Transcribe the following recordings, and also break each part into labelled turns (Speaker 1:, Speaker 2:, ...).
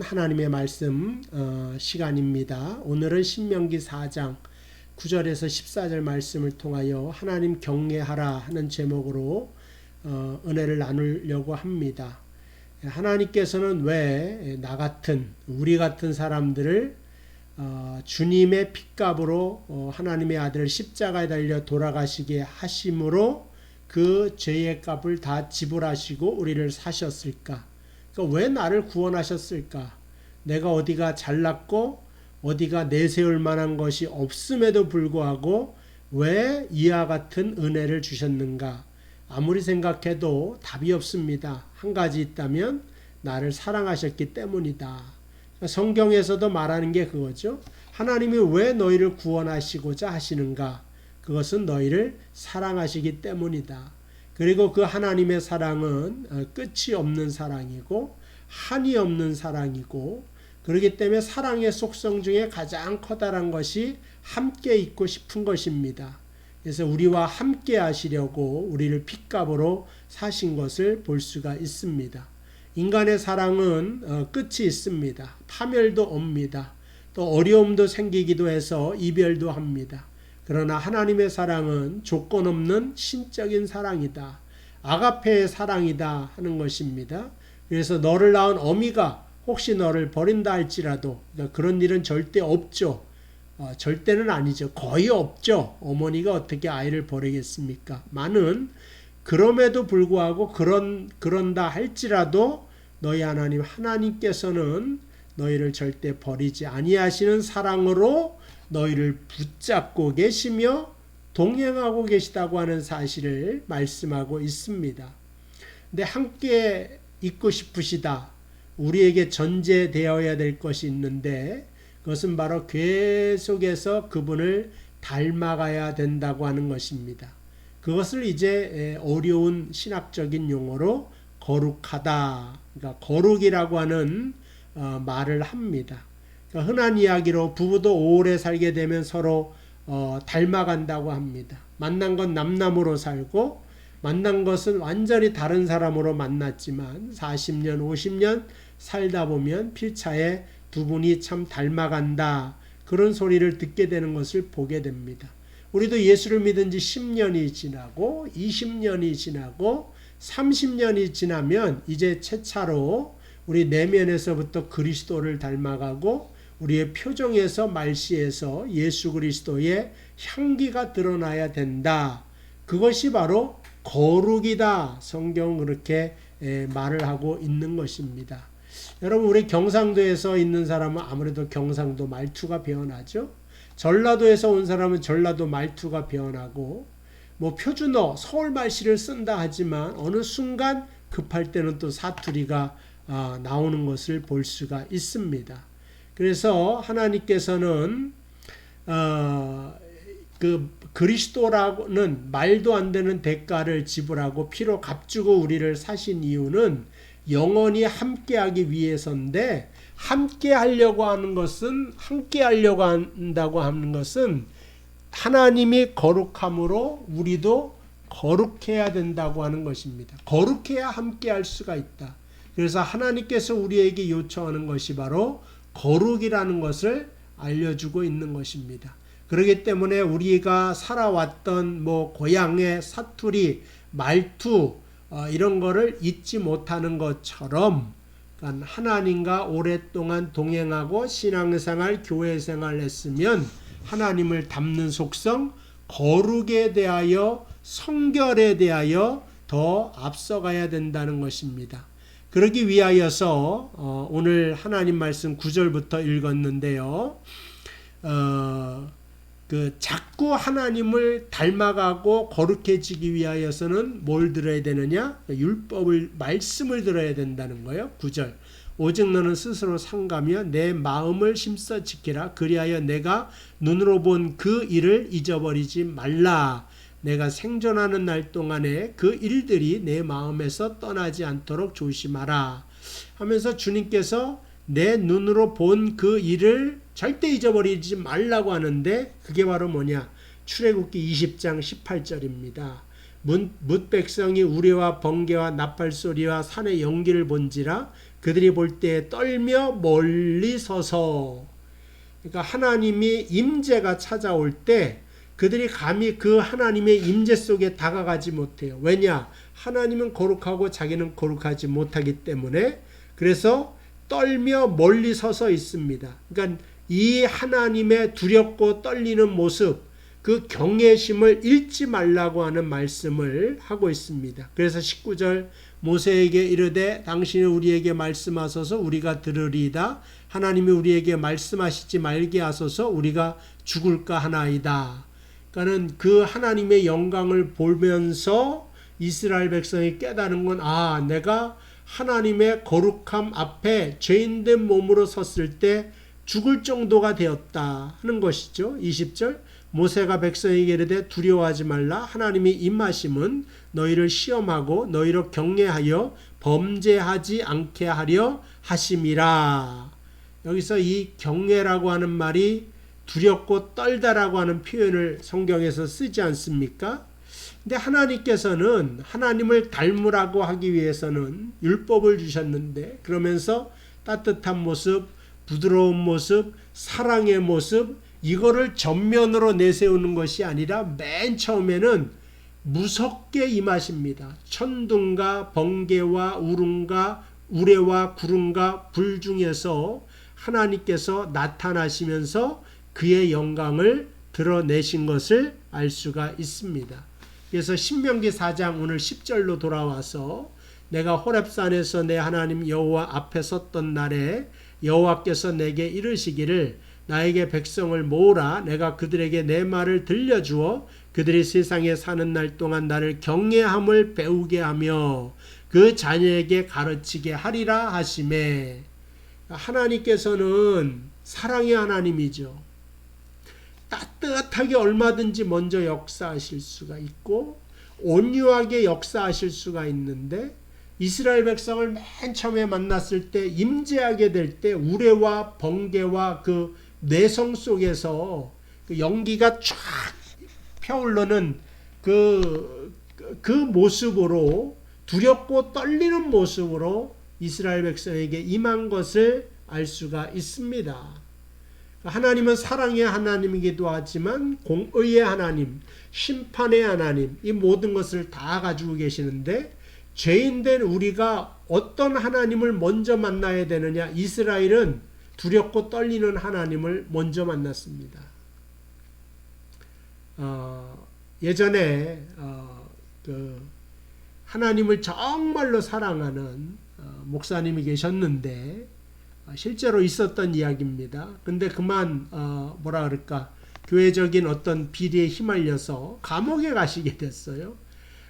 Speaker 1: 하나님의 말씀 어, 시간입니다. 오늘은 신명기 4장 9절에서 14절 말씀을 통하여 하나님 경외하라 하는 제목으로 어, 은혜를 나누려고 합니다. 하나님께서는 왜 나 같은 우리 같은 사람들을 어, 주님의 핏값으로 어, 하나님의 아들 십자가에 달려 돌아가시게 하심으로 그 죄의 값을 다 지불하시고 우리를 사셨을까? 그러니까 왜 나를 구원하셨을까? 내가 어디가 잘났고 어디가 내세울 만한 것이 없음에도 불구하고 왜 이와 같은 은혜를 주셨는가? 아무리 생각해도 답이 없습니다. 한 가지 있다면 나를 사랑하셨기 때문이다. 성경에서도 말하는 게 그거죠. 하나님이 왜 너희를 구원하시고자 하시는가? 그것은 너희를 사랑하시기 때문이다. 그리고 그 하나님의 사랑은 어, 끝이 없는 사랑이고 한이 없는 사랑이고 그렇기 때문에 사랑의 속성 중에 가장 커다란 것이 함께 있고 싶은 것입니다. 그래서 우리와 함께 하시려고 우리를 핏값으로 사신 것을 볼 수가 있습니다. 인간의 사랑은 어, 끝이 있습니다. 파멸도 옵니다. 또 어려움도 생기기도 해서 이별도 합니다. 그러나 하나님의 사랑은 조건 없는 신적인 사랑이다. 아가페의 사랑이다 하는 것입니다. 그래서 너를 낳은 어미가 혹시 너를 버린다 할지라도 그러니까 그런 일은 절대 없죠. 어, 절대는 아니죠. 거의 없죠. 어머니가 어떻게 아이를 버리겠습니까? 많은 그럼에도 불구하고 그런 그런다 할지라도 너희 하나님 하나님께서는 너희를 절대 버리지 아니하시는 사랑으로 너희를 붙잡고 계시며 동행하고 계시다고 하는 사실을 말씀하고 있습니다. 근데 함께 있고 싶으시다. 우리에게 전제되어야 될 것이 있는데 그것은 바로 계속해서 그분을 닮아가야 된다고 하는 것입니다. 그것을 이제 어려운 신학적인 용어로 거룩하다. 그러니까 거룩이라고 하는 어, 말을 합니다. 그러니까 흔한 이야기로 부부도 오래 살게 되면 서로 어, 닮아간다고 합니다. 만난 건 남남으로 살고 만난 것은 완전히 다른 사람으로 만났지만 40년, 50년 살다 보면 필차에 두 분이 참 닮아간다. 그런 소리를 듣게 되는 것을 보게 됩니다. 우리도 예수를 믿은 지 10년이 지나고 20년이 지나고 30년이 지나면 이제 최차로 우리 내면에서부터 그리스도를 닮아가고 우리의 표정에서 말씨에서 예수 그리스도의 향기가 드러나야 된다. 그것이 바로 거룩이다. 성경 그렇게 말을 하고 있는 것입니다. 여러분 우리 경상도에서 있는 사람은 아무래도 경상도 말투가 변하죠. 전라도에서 온 사람은 전라도 말투가 변하고 뭐 표준어 서울 말씨를 쓴다 하지만 어느 순간 급할 때는 또 사투리가 아, 나오는 것을 볼 수가 있습니다. 그래서 하나님께서는 어, 그 그리스도라고는 말도 안 되는 대가를 지불하고 피로 값주고 우리를 사신 이유는 영원히 함께하기 위해서인데 함께 하려고 하는 것은 함께 하려고 한다고 하는 것은 하나님이 거룩함으로 우리도 거룩해야 된다고 하는 것입니다. 거룩해야 함께 할 수가 있다. 그래서 하나님께서 우리에게 요청하는 것이 바로 거룩이라는 것을 알려주고 있는 것입니다. 그렇기 때문에 우리가 살아왔던 뭐 고향의 사투리, 말투 어, 이런 거를 잊지 못하는 것처럼 하나님과 오랫동안 동행하고 신앙생활, 교회생활 했으면 하나님을 닮는 속성, 거룩에 대하여 성결에 대하여 더 앞서가야 된다는 것입니다. 그러기 위하여서 어, 오늘 하나님 말씀 9절부터 읽었는데요. 어, 그 자꾸 하나님을 닮아가고 거룩해지기 위하여서는 뭘 들어야 되느냐? 율법을 말씀을 들어야 된다는 거예요. 9절. 오직 너는 스스로 상가며 내 마음을 힘써 지키라. 그리하여 내가 눈으로 본 그 일을 잊어버리지 말라. 내가 생존하는 날 동안에 그 일들이 내 마음에서 떠나지 않도록 조심하라. 하면서 주님께서 내 눈으로 본 그 일을 절대 잊어버리지 말라고 하는데 그게 바로 뭐냐? 출애굽기 20장 18절입니다. 뭇 백성이 우레와 번개와 나팔 소리와 산의 연기를 본지라 그들이 볼 때 떨며 멀리 서서 그러니까 하나님이 임재가 찾아올 때 그들이 감히 그 하나님의 임재 속에 다가가지 못해요. 왜냐? 하나님은 거룩하고 자기는 거룩하지 못하기 때문에 그래서 떨며 멀리 서서 있습니다. 그러니까 이 하나님의 두렵고 떨리는 모습, 그 경외심을 잃지 말라고 하는 말씀을 하고 있습니다. 그래서 19절 모세에게 이르되 당신이 우리에게 말씀하소서 우리가 들으리이다. 하나님이 우리에게 말씀하시지 말게 하소서 우리가 죽을까 하나이다. 그러니까는 그 하나님의 영광을 보면서 이스라엘 백성이 깨달은 건 아, 내가 하나님의 거룩함 앞에 죄인된 몸으로 섰을 때 죽을 정도가 되었다 하는 것이죠. 20절 모세가 백성에게 이르되 두려워하지 말라 하나님이 임하심은 너희를 시험하고 너희를 경외하여 범죄하지 않게 하려 하심이라. 여기서 이 경외라고 하는 말이 두렵고 떨다라고 하는 표현을 성경에서 쓰지 않습니까? 근데 하나님께서는 하나님을 닮으라고 하기 위해서는 율법을 주셨는데 그러면서 따뜻한 모습, 부드러운 모습, 사랑의 모습 이거를 전면으로 내세우는 것이 아니라 맨 처음에는 무섭게 임하십니다. 천둥과 번개와 우름과 우레와 구름과 불 중에서 하나님께서 나타나시면서 그의 영광을 드러내신 것을 알 수가 있습니다. 그래서 신명기 4장 오늘 10절로 돌아와서 내가 호렙산에서 내 하나님 여호와 앞에 섰던 날에 여호와께서 내게 이르시기를 나에게 백성을 모으라 내가 그들에게 내 말을 들려주어 그들이 세상에 사는 날 동안 나를 경외함을 배우게 하며 그 자녀에게 가르치게 하리라 하심에 하나님께서는 사랑의 하나님이죠. 따뜻하게 얼마든지 먼저 역사하실 수가 있고 온유하게 역사하실 수가 있는데 이스라엘 백성을 맨 처음에 만났을 때 임재하게 될 때 우레와 번개와 그 내성 속에서 그 연기가 쫙 펴올르는 그, 그 모습으로 두렵고 떨리는 모습으로 이스라엘 백성에게 임한 것을 알 수가 있습니다. 하나님은 사랑의 하나님이기도 하지만 공의의 하나님, 심판의 하나님, 이 모든 것을 다 가지고 계시는데 죄인된 우리가 어떤 하나님을 먼저 만나야 되느냐? 이스라엘은 두렵고 떨리는 하나님을 먼저 만났습니다. 어, 예전에 어, 그 하나님을 정말로 사랑하는 어, 목사님이 계셨는데 어, 실제로 있었던 이야기입니다. 근데 그만 어, 뭐라 그럴까 교회적인 어떤 비리에 휘말려서 감옥에 가시게 됐어요.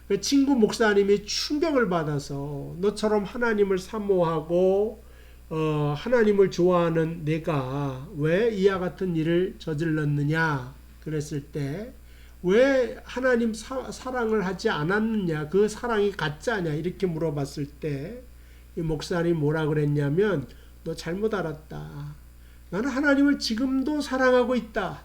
Speaker 1: 그 친구 목사님이 충격을 받아서 너처럼 하나님을 사모하고 어, 하나님을 좋아하는 내가 왜 이와 같은 일을 저질렀느냐 그랬을 때 왜 하나님 사, 사랑을 하지 않았느냐 그 사랑이 가짜냐 이렇게 물어봤을 때 이 목사님 뭐라 그랬냐면 너 잘못 알았다. 나는 하나님을 지금도 사랑하고 있다.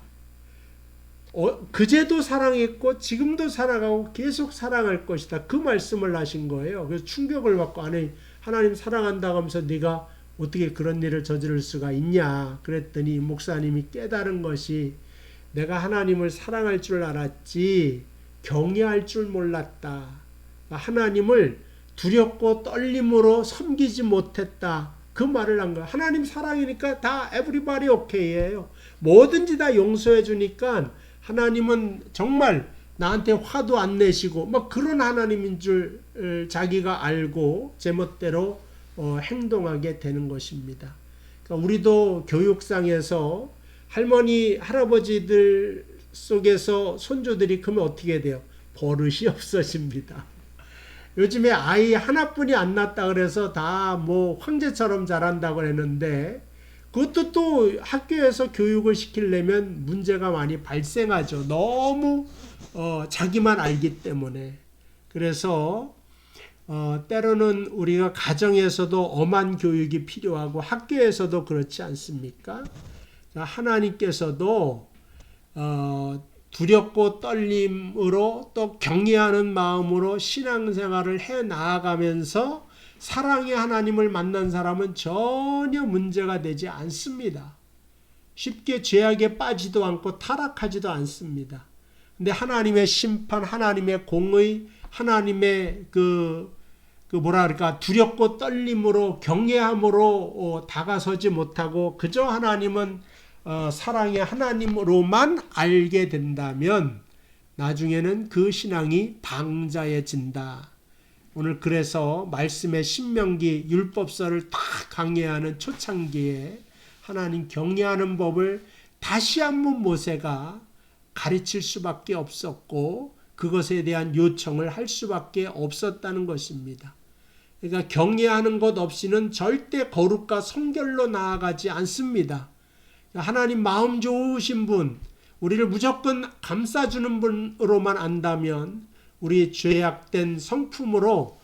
Speaker 1: 어, 그제도 사랑했고 지금도 사랑하고 계속 사랑할 것이다. 그 말씀을 하신 거예요. 그래서 충격을 받고 아니 하나님 사랑한다고 하면서 네가 어떻게 그런 일을 저지를 수가 있냐. 그랬더니 목사님이 깨달은 것이 내가 하나님을 사랑할 줄 알았지 경외할 줄 몰랐다. 하나님을 두렵고 떨림으로 섬기지 못했다. 그 말을 한 거야. 하나님 사랑이니까 다 에브리바디 오케이예요. 뭐든지 다 용서해 주니까 하나님은 정말 나한테 화도 안 내시고 막 그런 하나님인 줄 자기가 알고 제멋대로 어, 행동하게 되는 것입니다. 그러니까 우리도 교육상에서 할머니 할아버지들 속에서 손주들이 그러면 어떻게 돼요? 버릇이 없어집니다. 요즘에 아이 하나뿐이 안 낳았다 그래서 다 뭐 황제처럼 자란다고 했는데 그것도 또 학교에서 교육을 시키려면 문제가 많이 발생하죠. 너무 어, 자기만 알기 때문에. 그래서 어, 때로는 우리가 가정에서도 엄한 교육이 필요하고 학교에서도 그렇지 않습니까? 하나님께서도 어, 두렵고 떨림으로 또 경외하는 마음으로 신앙생활을 해 나아가면서 사랑의 하나님을 만난 사람은 전혀 문제가 되지 않습니다. 쉽게 죄악에 빠지도 않고 타락하지도 않습니다. 근데 하나님의 심판, 하나님의 공의, 하나님의 그, 그 뭐라 그럴까, 두렵고 떨림으로, 경외함으로 어, 다가서지 못하고, 그저 하나님은 어, 사랑의 하나님으로만 알게 된다면, 나중에는 그 신앙이 방자해진다. 오늘 그래서 말씀의 신명기 율법서를 다 강해하는 초창기에 하나님 경외하는 법을 다시 한번 모세가 가르칠 수밖에 없었고 그것에 대한 요청을 할 수밖에 없었다는 것입니다. 그러니까 경외하는 것 없이는 절대 거룩과 성결로 나아가지 않습니다. 하나님 마음 좋으신 분, 우리를 무조건 감싸주는 분으로만 안다면 우리 죄악된 성품으로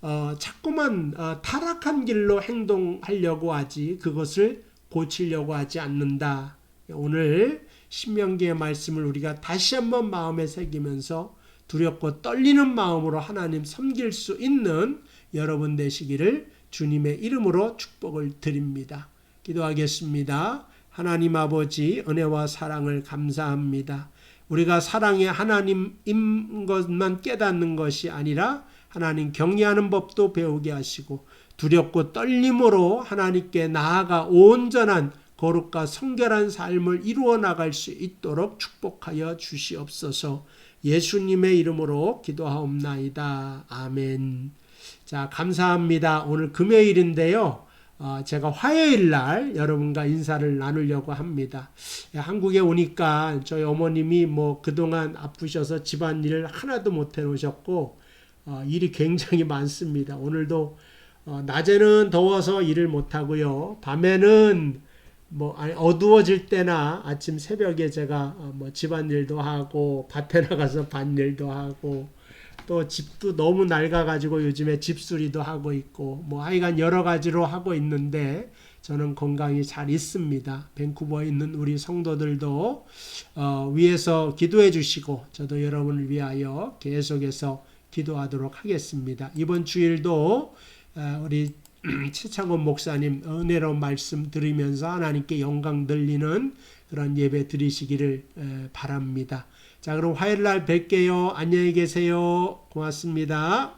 Speaker 1: 어, 자꾸만 어, 타락한 길로 행동하려고 하지 그것을 고치려고 하지 않는다. 오늘 신명기의 말씀을 우리가 다시 한번 마음에 새기면서 두렵고 떨리는 마음으로 하나님 섬길 수 있는 여러분 되시기를 주님의 이름으로 축복을 드립니다. 기도하겠습니다. 하나님 아버지 은혜와 사랑을 감사합니다. 우리가 사랑의 하나님인 것만 깨닫는 것이 아니라 하나님 경외하는 법도 배우게 하시고 두렵고 떨림으로 하나님께 나아가 온전한 거룩과 성결한 삶을 이루어 나갈 수 있도록 축복하여 주시옵소서. 예수님의 이름으로 기도하옵나이다. 아멘. 자, 감사합니다. 오늘 금요일인데요. 어, 제가 화요일 날 여러분과 인사를 나누려고 합니다. 한국에 오니까 저희 어머님이 뭐 그동안 아프셔서 집안일을 하나도 못 해놓으셨고, 어, 일이 굉장히 많습니다. 오늘도 어, 낮에는 더워서 일을 못 하고요. 밤에는 뭐 아니, 어두워질 때나 아침 새벽에 제가 어, 뭐 집안일도 하고 밭에 나가서 밭일도 하고 또 집도 너무 낡아가지고 요즘에 집수리도 하고 있고 뭐 하여간 여러 가지로 하고 있는데 저는 건강이 잘 있습니다. 밴쿠버에 있는 우리 성도들도 어, 위에서 기도해 주시고 저도 여러분을 위하여 계속해서 기도하도록 하겠습니다. 이번 주일도 어, 우리 최창원 목사님 은혜로운 말씀 들으면서 하나님께 영광 들리는 그런 예배 드리시기를 바랍니다. 자, 그럼 화요일 날 뵐게요. 안녕히 계세요. 고맙습니다.